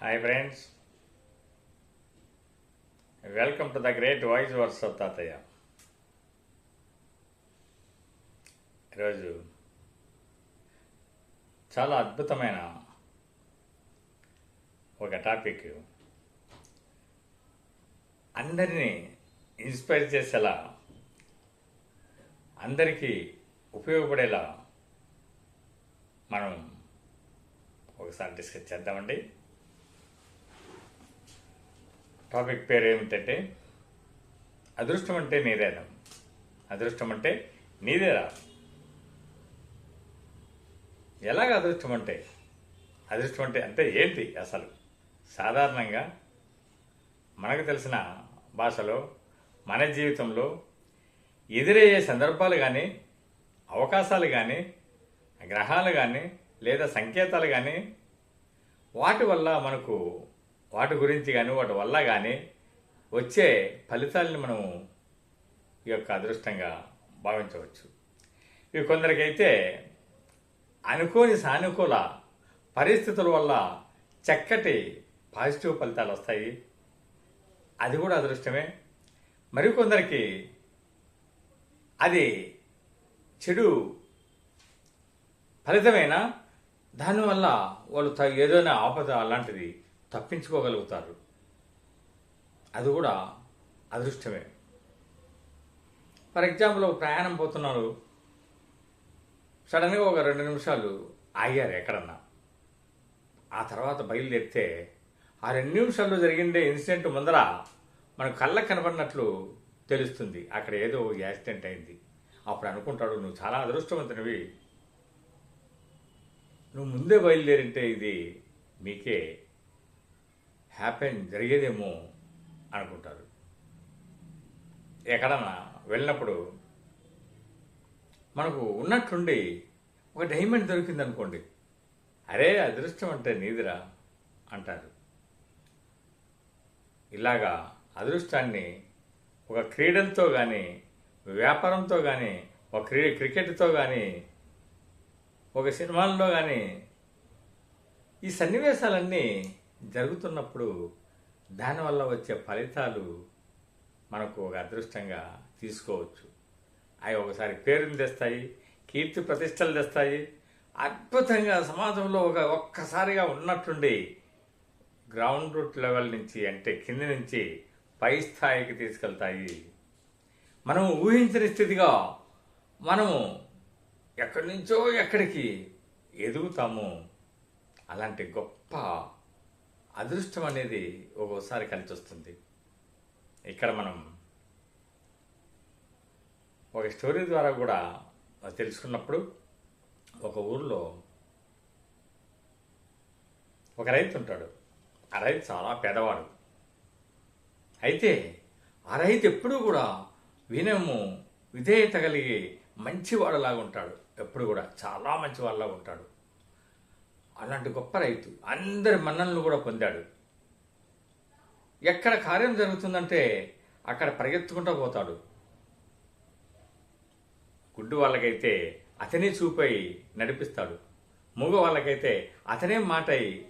Hi friends welcome to the great voice verse తాతయ్య ఈరోజు చాలా అద్భుతమైన ఒక టాపిక్. అందరినీ ఇన్స్పైర్ చేసేలా అందరికీ ఉపయోగపడేలా మనం ఒకసారి డిస్కస్ చేద్దామండి. టాపిక్ పేరు ఏమిటంటే అదృష్టం అంటే నీదేనం అదృష్టం అంటే నీదేరా ఎలాగ అదృష్టం అంటే? అదృష్టం అంటే అంటే ఏంటి అసలు? సాధారణంగా మనకు తెలిసిన భాషలో మన జీవితంలో ఎదురయ్యే సందర్భాలు కానీ అవకాశాలు కానీ గ్రహాలు కానీ లేదా సంకేతాలు కానీ వాటి వల్ల మనకు వాటి గురించి కానీ వాటి వల్ల కానీ వచ్చే ఫలితాలను మనం ఈ యొక్క అదృష్టంగా భావించవచ్చు. ఇవి కొందరికైతే అనుకోని సానుకూల పరిస్థితుల వల్ల చక్కటి పాజిటివ్ ఫలితాలు వస్తాయి. అది కూడా అదృష్టమే. మరికొందరికి అది చెడు ఫలితమైన? దానివల్ల వాళ్ళు త- ఏదైనా ఆపద అలాంటిది తప్పించుకోగలుగుతారు. అది కూడా అదృష్టమే. ఫర్ ఎగ్జాంపుల్ ఒక ప్రయాణం పోతున్నారు సడన్గా ఒక రెండు నిమిషాలు ఆగారు ఎక్కడన్నా. ఆ తర్వాత బయలుదేరితే ఆ రెండు నిమిషాల్లో జరిగిండే ఇన్సిడెంట్ ముందర మన కళ్ళకు కనబడినట్లు తెలుస్తుంది. అక్కడ ఏదో యాక్సిడెంట్ అయింది. అప్పుడు అనుకుంటాడు నువ్వు చాలా అదృష్టవంతునివి. నువ్వు ముందే బయలుదేరింటే ఇది మీకే హ్యాపెన్ జరిగేదేమో అనుకుంటారు. ఎక్కడన్నా వెళ్ళినప్పుడు మనకు ఉన్నట్టుండి ఒక డైమండ్ దొరికింది అనుకోండి అరే అదృష్టం అంటే నీదిరా అంటారు. ఇలాగా అదృష్టాన్ని ఒక క్రీడలతో కానీ వ్యాపారంతో కానీ ఒక క్రీ క్రికెట్తో కానీ ఒక సినిమాల్లో కానీ ఈ సన్నివేశాలన్నీ జరుగుతున్నప్పుడు దానివల్ల వచ్చే ఫలితాలు మనకు ఒక అదృష్టంగా తీసుకోవచ్చు. అవి ఒకసారి పేరుని తెస్తాయి కీర్తి ప్రతిష్టలు తెస్తాయి. అద్భుతంగా సమాజంలో ఒక ఒక్కసారిగా ఉన్నట్టుండి గ్రౌండ్ రూట్ లెవెల్ నుంచి అంటే కింది నుంచి పై స్థాయికి తీసుకెళ్తాయి. మనము ఊహించని స్థితిగా మనము ఎక్కడి నుంచో ఎక్కడికి ఎదుగుతాము. అలాంటి గొప్ప అదృష్టం అనేది ఒక్కోసారి కలిసి వస్తుంది ఇక్కడ మనం ఒక స్టోరీ ద్వారా కూడా తెలుసుకున్నప్పుడు ఒక ఊర్లో ఒక రైతు ఉంటాడు. ఆ రైతు చాలా పేదవాడు. అయితే ఆ రైతు ఎప్పుడూ కూడా వినము విధేయత కలిగి మంచివాడులాగా ఉంటాడు. ఎప్పుడు కూడా చాలా మంచివాడిలాగా ఉంటాడు. అలాంటి గొప్ప రైతు. అందరి మన్నలను కూడా పొందాడు. ఎక్కడ కార్యం జరుగుతుందంటే అక్కడ పరిగెత్తుకుంటూ పోతాడు. గుడ్డు వాళ్ళకైతే అతనే చూపై నడిపిస్తాడు. మూగ వాళ్ళకైతే అతనే మాటై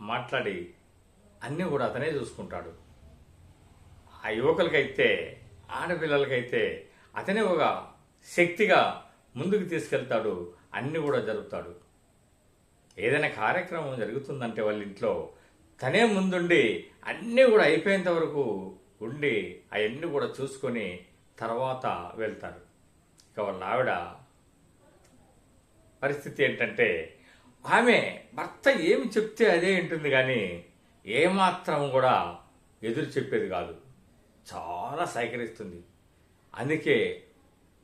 మాట్లాడి అన్నీ కూడా అతనే చూసుకుంటాడు. ఆ యువకులకైతే ఆడపిల్లలకైతే అతనే ఒక శక్తిగా ముందుకు తీసుకెళ్తాడు. అన్నీ కూడా జరుపుతాడు. ఏదైనా కార్యక్రమం జరుగుతుందంటే వాళ్ళ ఇంట్లో తనే ముందుండి అన్నీ కూడా అయిపోయేంత వరకు ఉండి అవన్నీ కూడా చూసుకొని తర్వాత వెళ్తారు. ఇక వాళ్ళ ఆవిడ పరిస్థితి ఏంటంటే ఆమె భర్త ఏమి చెప్తే అదే ఉంటుంది కానీ ఏమాత్రం కూడా ఎదురు చెప్పేది కాదు. చాలా సహకరిస్తుంది. అందుకే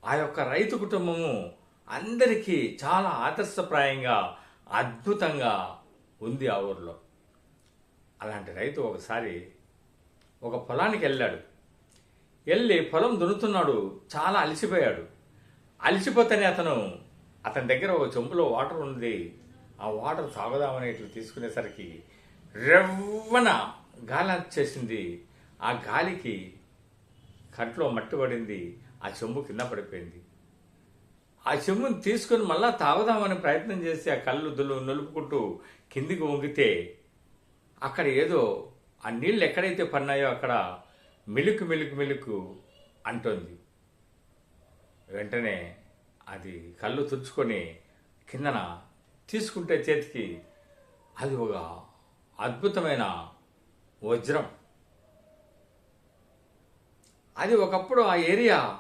ఆ యొక్క రైతు కుటుంబము అందరికీ చాలా ఆదర్శప్రాయంగా అద్భుతంగా ఉంది ఆ ఊర్లో. అలాంటి రైతు ఒకసారి ఒక పొలానికి వెళ్ళాడు. వెళ్ళి పొలం దున్నుతున్నాడు. చాలా అలసిపోయాడు. అలసిపోతేనే అతను అతని దగ్గర ఒక చెంబులో వాటర్ ఉంది. ఆ వాటర్ తాగుదామని ఇట్లా తీసుకునేసరికి రెవ్వన గాలి వచ్చేసింది ఆ గాలికి కంట్లో మట్టి పడింది. ఆ చెంబు కింద పడిపోయింది. ఆ చెంబుని తీసుకొని మళ్ళా తాగుదామని ప్రయత్నం చేసి ఆ కళ్ళు దులు నలుపుకుంటూ కిందికి వంగితే అక్కడ ఏదో ఆ నీళ్ళు ఎక్కడైతే పన్నాయో అక్కడ మిలుకు మిలుకు మిలుకు అంటుంది. వెంటనే అది కళ్ళు తుడుచుకొని కిందన తీసుకుంటే చేతికి అది ఒక అద్భుతమైన వజ్రం. అది ఒకప్పుడు ఆ ఏరియా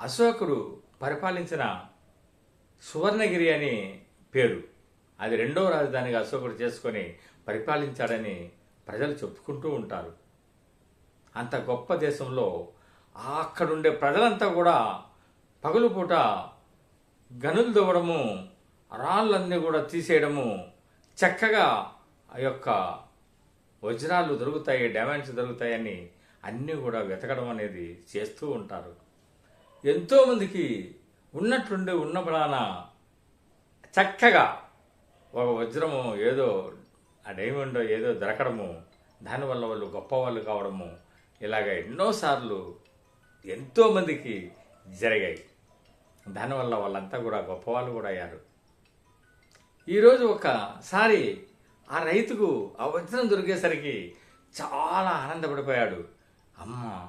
అశోకుడు పరిపాలించిన సువర్ణగిరి అని పేరు. అది రెండవ రాజధానిగా అశోకుడు చేసుకొని పరిపాలించాడని ప్రజలు చెప్పుకుంటూ ఉంటారు. అంత గొప్ప దేశంలో అక్కడుండే ప్రజలంతా కూడా పగలుపూట గనులు దువ్వడము రాళ్ళన్నీ కూడా తీసేయడము చక్కగా ఆ యొక్క వజ్రాలు దొరుకుతాయి డైమండ్స్ దొరుకుతాయని అన్నీ కూడా వెతకడం అనేది చేస్తూ ఉంటారు. ఎంతోమందికి ఉన్నట్లుండి ఉన్న ప్రాణ చక్కగా ఒక వజ్రము ఏదో ఆ డైమండ్ ఏదో దొరకడము దానివల్ల వాళ్ళు గొప్పవాళ్ళు కావడము ఇలాగ ఎన్నోసార్లు ఎంతోమందికి జరిగాయి. దానివల్ల వాళ్ళంతా కూడా గొప్పవాళ్ళు కూడా అయ్యారు. ఈరోజు ఒకసారి ఆ రైతుకు ఆ వజ్రం దొరికేసరికి చాలా ఆనందపడిపోయాడు. అమ్మ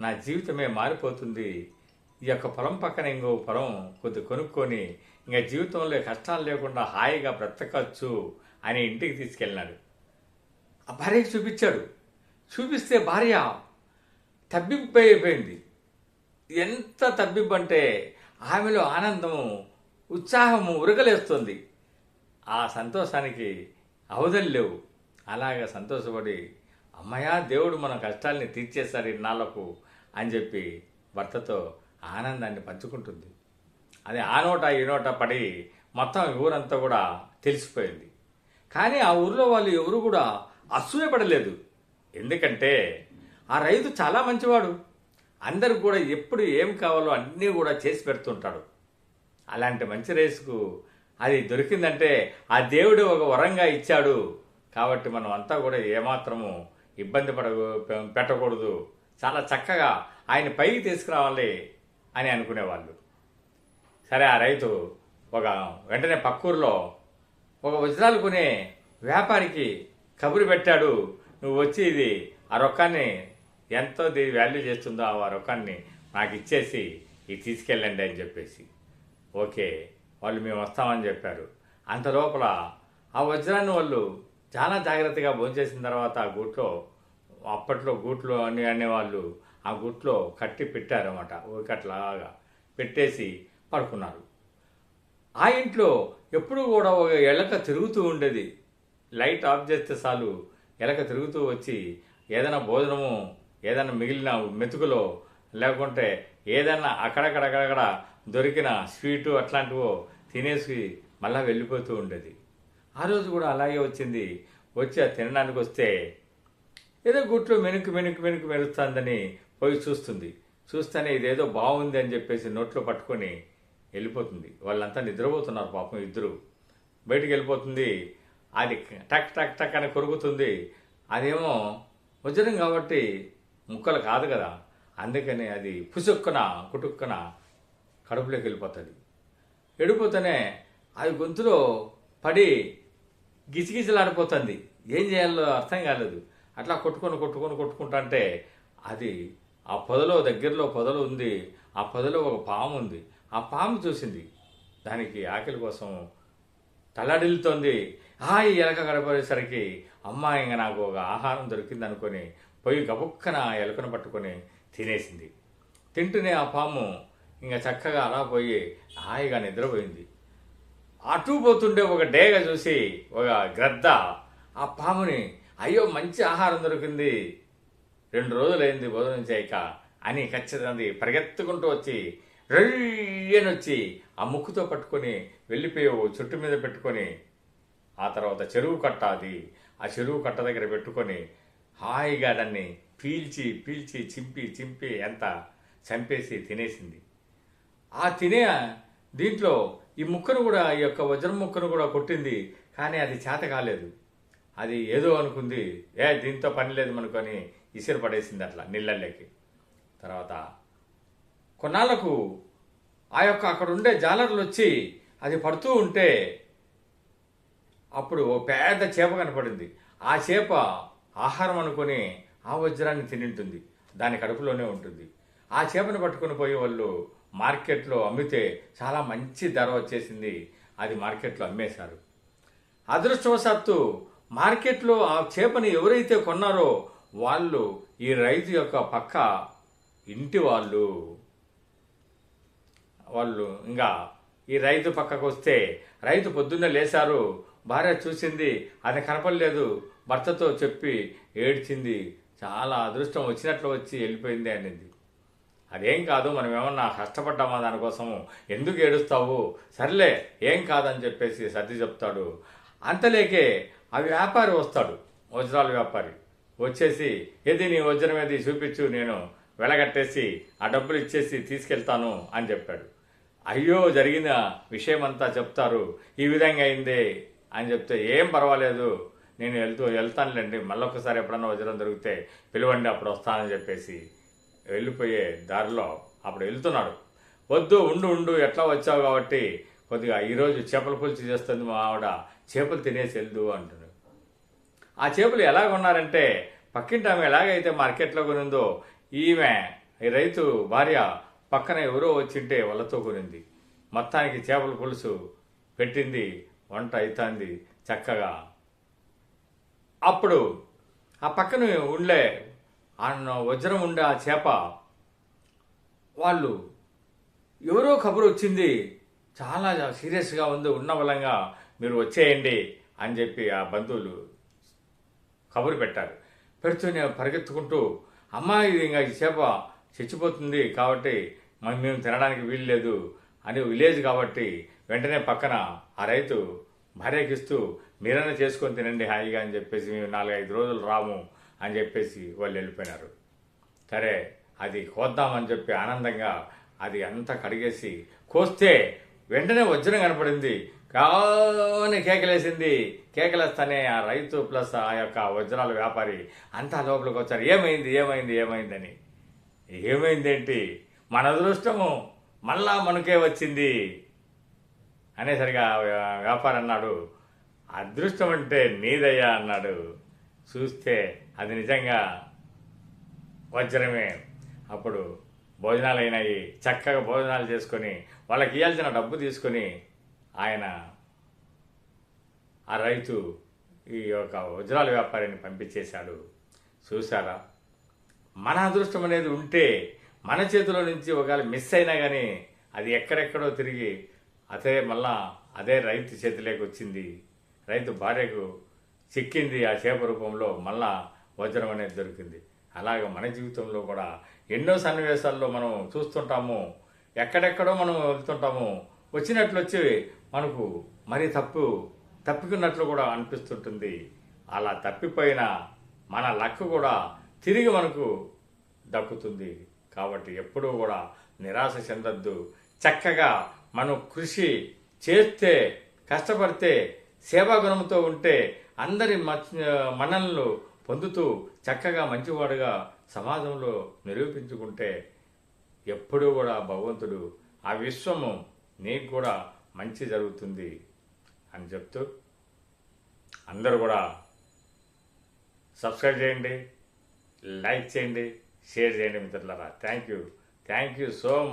నా జీవితమే మారిపోతుంది. ఈ యొక్క పొలం పక్కన ఇంకో పొలం కొద్ది కొనుక్కొని ఇంకా జీవితంలో కష్టాలు లేకుండా హాయిగా బ్రతకచ్చు అని ఇంటికి తీసుకెళ్ళినాడు. ఆ భార్యకి చూపించాడు. చూపిస్తే భార్య తబ్బిబ్బై అయిపోయింది. ఎంత తబ్బిబ్బు అంటే ఆమెలో ఆనందము ఉత్సాహము ఉరగలేస్తుంది. ఆ సంతోషానికి అవధులు లేవు. అలాగ సంతోషపడి అమ్మయా దేవుడు మన కష్టాల్ని తీర్చేశారు ఇన్నాళ్ళకు అని చెప్పి భర్తతో ఆనందాన్ని పంచుకుంటుంది. అది ఆ నోట ఈ నోట పడి మొత్తం ఊరంతా కూడా తెలిసిపోయింది. కానీ ఆ ఊర్లో వాళ్ళు ఎవరు కూడా అసూయపడలేదు ఎందుకంటే ఆ రైతు చాలా మంచివాడు. అందరికి కూడా ఎప్పుడు ఏం కావాలో అన్నీ కూడా చేసి పెడుతుంటాడు. అలాంటి మంచి రేసుకు అది దొరికిందంటే ఆ దేవుడు ఒక వరంగా ఇచ్చాడు. కాబట్టి మనం అంతా కూడా ఏమాత్రము ఇబ్బంది పడ పెట్టకూడదు. చాలా చక్కగా ఆయన పైకి తీసుకురావాలి. అని అనుకునేవాళ్ళు. సరే ఆ రైతు ఒక వెంటనే పక్కూరులో ఒక వజ్రాలు కొనే వ్యాపారికి కబురు పెట్టాడు నువ్వు వచ్చి ఇది ఆ రొక్కాన్ని ఎంతో దీని వాల్యూ చేస్తుందో ఆ రొక్కాన్ని నాకు ఇచ్చేసి ఇది తీసుకెళ్ళండి అని చెప్పేసి. ఓకే వాళ్ళు మేము వస్తామని చెప్పారు. అంత లోపల ఆ వజ్రాన్ని వాళ్ళు చాలా జాగ్రత్తగా భోంచేసిన తర్వాత ఆ గూట్లో అప్పట్లో గూట్లో అని అనేవాళ్ళు ఆ గుట్లో కట్టి పెట్టారన్నమాట ఒకట్లాగా పెట్టేసి పడుకున్నారు. ఆ ఇంట్లో ఎప్పుడు కూడా ఒక ఎలక తిరుగుతూ ఉండేది. లైట్ ఆఫ్ చేస్తే చాలు ఎలక తిరుగుతూ వచ్చి ఏదైనా భోజనము ఏదైనా మిగిలిన మెతుకులో లేకుంటే ఏదైనా అక్కడక్కడక్కడక్కడ దొరికిన స్వీటు అట్లాంటివో తినేసి మళ్ళా వెళ్ళిపోతూ ఉండేది. ఆ రోజు కూడా అలాగే వచ్చింది. వచ్చి ఆ తినడానికి వస్తే ఏదో గుట్లు మెనుకు మెనుకు మెనుకు మెరుస్తుందని పోయి చూస్తుంది. చూస్తేనే ఇదేదో బాగుంది అని చెప్పేసి నోట్లో పట్టుకొని వెళ్ళిపోతుంది. వాళ్ళంతా నిద్రపోతున్నారు పాపం ఇద్దరు. బయటికి వెళ్ళిపోతుంది. అది టక్ టక్ టక్ అని కొరుకుతుంది. అదేమో వజ్రం కాబట్టి ముక్కలు కాదు కదా. అందుకని అది పుసుక్కున కుటుక్కున కడుపులోకి వెళ్ళిపోతుంది. వెళ్ళిపోతేనే అది గొంతులో పడి గిచిగిచలాడిపోతుంది ఏం చేయాలో అర్థం కాలేదు. అట్లా కొట్టుకొని కొట్టుకొని కొట్టుకుంటా అంటే అది ఆ పొదలో దగ్గరలో పొదలు ఉంది. ఆ పొదలో ఒక పాము ఉంది. ఆ పాము చూసింది. దానికి ఆకలి కోసం తల్లడిల్లుతోంది. ఆ ఈ ఎలక గడపడేసరికి అమ్మ ఇంకా నాకు ఒక ఆహారం దొరికింది అనుకొని పోయి గబుక్కన ఎలకను ఎలుకను పట్టుకొని తినేసింది. తింటూనే ఆ పాము ఇంకా చక్కగా అలా పోయి హాయిగా నిద్రపోయింది. అటు పోతుండే ఒక డేగ చూసి ఒక గ్రద్ద ఆ పాముని అయ్యో మంచి ఆహారం దొరికింది. రెండు రోజులైంది భోజనం చేయక అని ఖచ్చితంగా పరిగెత్తుకుంటూ వచ్చి రయ్యని ఆ ముక్కుతో పట్టుకొని వెళ్ళిపోయి ఓ చెట్టు మీద పెట్టుకొని ఆ తర్వాత చెరువు కట్ట అది. ఆ చెరువు కట్ట దగ్గర పెట్టుకొని హాయిగా దాన్ని పీల్చి పీల్చి చింపి చింపి ఎంత చంపేసి తినేసింది. ఆ తినే దీంట్లో ఈ ముక్కను కూడా ఈ యొక్క వజ్రం ముక్కను కూడా కొట్టింది కానీ అది చేత కాలేదు. అది ఏదో అనుకుంది ఏ దీంతో పని లేదు మనకొని ఇసిరి పడేసింది అట్లా నీళ్ళల్లోకి. తర్వాత కొన్నాళ్ళకు ఆ యొక్క అక్కడ ఉండే జాలర్లు వచ్చి అది పడుతూ ఉంటే అప్పుడు ఓ పెద్ద చేప కనపడింది. ఆ చేప ఆహారం అనుకొని ఆ వజ్రాన్ని తినింటుంది. దాని కడుపులోనే ఉంటుంది. ఆ చేపను పట్టుకొని పోయే వాళ్ళు మార్కెట్లో అమ్మితే చాలా మంచి ధర వచ్చేసింది. అది మార్కెట్లో అమ్మేశారు. అదృష్టవశాత్తు మార్కెట్లో ఆ చేపని ఎవరైతే కొన్నారో వాళ్ళు ఈ రైతు యొక్క పక్క ఇంటి వాళ్ళు. వాళ్ళు ఇంకా ఈ రైతు పక్కకు వస్తే రైతు పొద్దున్నే లేశారు భార్య చూసింది అది కనపడలేదు భర్తతో చెప్పి ఏడ్చింది. చాలా అదృష్టం వచ్చినట్లు వచ్చి వెళ్ళిపోయింది అనింది. అదేం కాదు మనం ఏమన్నా కష్టపడ్డామా దానికోసము? ఎందుకు ఏడుస్తావు? సర్లే ఏం కాదని చెప్పేసి సర్ది చెప్తాడు. అంతలేకే ఆ వ్యాపారి వస్తాడు వజ్రాల వ్యాపారి. వచ్చేసి ఏది నీ వజ్రం ఏది చూపించు నేను వెలగట్టేసి ఆ డబ్బులు ఇచ్చేసి తీసుకెళ్తాను అని చెప్పాడు. అయ్యో జరిగిన విషయం అంతా చెప్తారు. ఈ విధంగా అయిందే అని చెప్తే ఏం పర్వాలేదు. నేను వెళ్తూ వెళ్తానులేండి. మళ్ళొకసారి ఎప్పుడన్నా వజ్రం దొరికితే పిలవండి అప్పుడు వస్తానని చెప్పేసి వెళ్ళిపోయే దారిలో అప్పుడు వెళ్తున్నాడు. వద్దు ఉండు ఉండు ఎట్లా వచ్చావు కాబట్టి కొద్దిగా ఈరోజు చేపల పులుసు చేస్తుంది మా ఆవిడ. చేపలు తినేసి వెళ్దు అంటున్నాడు ఆ చేపలు ఎలాగున్నారంటే పక్కింటి ఆమె ఎలాగైతే మార్కెట్లో కొనిందో ఈమె ఈ రైతు భార్య పక్కన ఎవరో వచ్చింటే వాళ్ళతో కొనింది. మొత్తానికి చేపల పులుసు పెట్టింది వంట అవుతుంది చక్కగా. అప్పుడు ఆ పక్కన ఉండే ఆ వజ్రం ఉండే ఆ చేప వాళ్ళు ఎవరో కబురు వచ్చింది చాలా సీరియస్గా ఉంది ఉన్న బలంగా మీరు వచ్చేయండి అని చెప్పి ఆ బంధువులు కబురు పెట్టారు. పెడుతూనే పరిగెత్తుకుంటూ అమ్మా ఇది ఇంకా ఈ చేప చచ్చిపోతుంది కాబట్టి మరి మేము తినడానికి వీలు లేదు అని విలేజ్ కాబట్టి వెంటనే పక్కన ఆ రైతు భార్యకిస్తూ మీరైనా చేసుకొని తినండి హాయిగా అని చెప్పేసి మేము నాలుగైదు రోజులు రాము అని చెప్పేసి వాళ్ళు వెళ్ళిపోయినారు. సరే అది కోద్దామని చెప్పి ఆనందంగా అది అంతా కడిగేసి కోస్తే వెంటనే వజ్రం కనపడింది. కాని కేకలేసింది. కేకలేస్తానే ఆ రైతు ప్లస్ ఆ యొక్క వజ్రాల వ్యాపారి అంతా లోపలికి వచ్చారు. ఏమైంది ఏమైంది ఏమైందని? ఏమైందేంటి? మన అదృష్టము మళ్ళా మనకే వచ్చింది. అనేసరిగా వ్యాపారి అన్నాడు. అదృష్టం అంటే నీదయ్యా అన్నాడు. చూస్తే అది నిజంగా వజ్రమే. అప్పుడు భోజనాలు అయినాయి చక్కగా భోజనాలు చేసుకొని వాళ్ళకి ఇవ్వాల్సిన డబ్బు తీసుకొని ఆయన ఆ రైతు ఈ యొక్క వజ్రాల వ్యాపారిని పంపించేశాడు. చూసారా మన అదృష్టం అనేది ఉంటే మన చేతిలో నుంచి ఒకవేళ మిస్ అయినా కానీ అది ఎక్కడెక్కడో తిరిగి అదే మళ్ళా అదే రైతు చేతిలోకి వచ్చింది. రైతు భార్యకు చిక్కింది ఆ చేప రూపంలో మళ్ళా వజ్రం అనేది దొరికింది. అలాగే మన జీవితంలో కూడా ఎన్నో సన్నివేశాల్లో మనం చూస్తుంటాము ఎక్కడెక్కడో మనం వెళ్తుంటాము. వచ్చినట్లు వచ్చి మనకు మరి తప్పు తప్పుకున్నట్లు కూడా అనిపిస్తుంటుంది. అలా తప్పిపోయిన మన లక్ కూడా తిరిగి మనకు దక్కుతుంది. కాబట్టి ఎప్పుడూ కూడా నిరాశ చెందద్దు. చక్కగా మనం కృషి చేస్తే కష్టపడితే సేవాగుణంతో ఉంటే అందరి మచ్- మన్ననలు పొందుతూ చక్కగా మంచివాడుగా సమాజంలో నిరూపించుకుంటే ఎప్పుడూ కూడా భగవంతుడు ఆ విశ్వము నీకు కూడా మంచి జరుగుతుంది అని చెప్తూ అందరూ కూడా సబ్స్క్రైబ్ చేయండి లైక్ చేయండి షేర్ చేయండి మిత్రులారా. Thank you thank you so much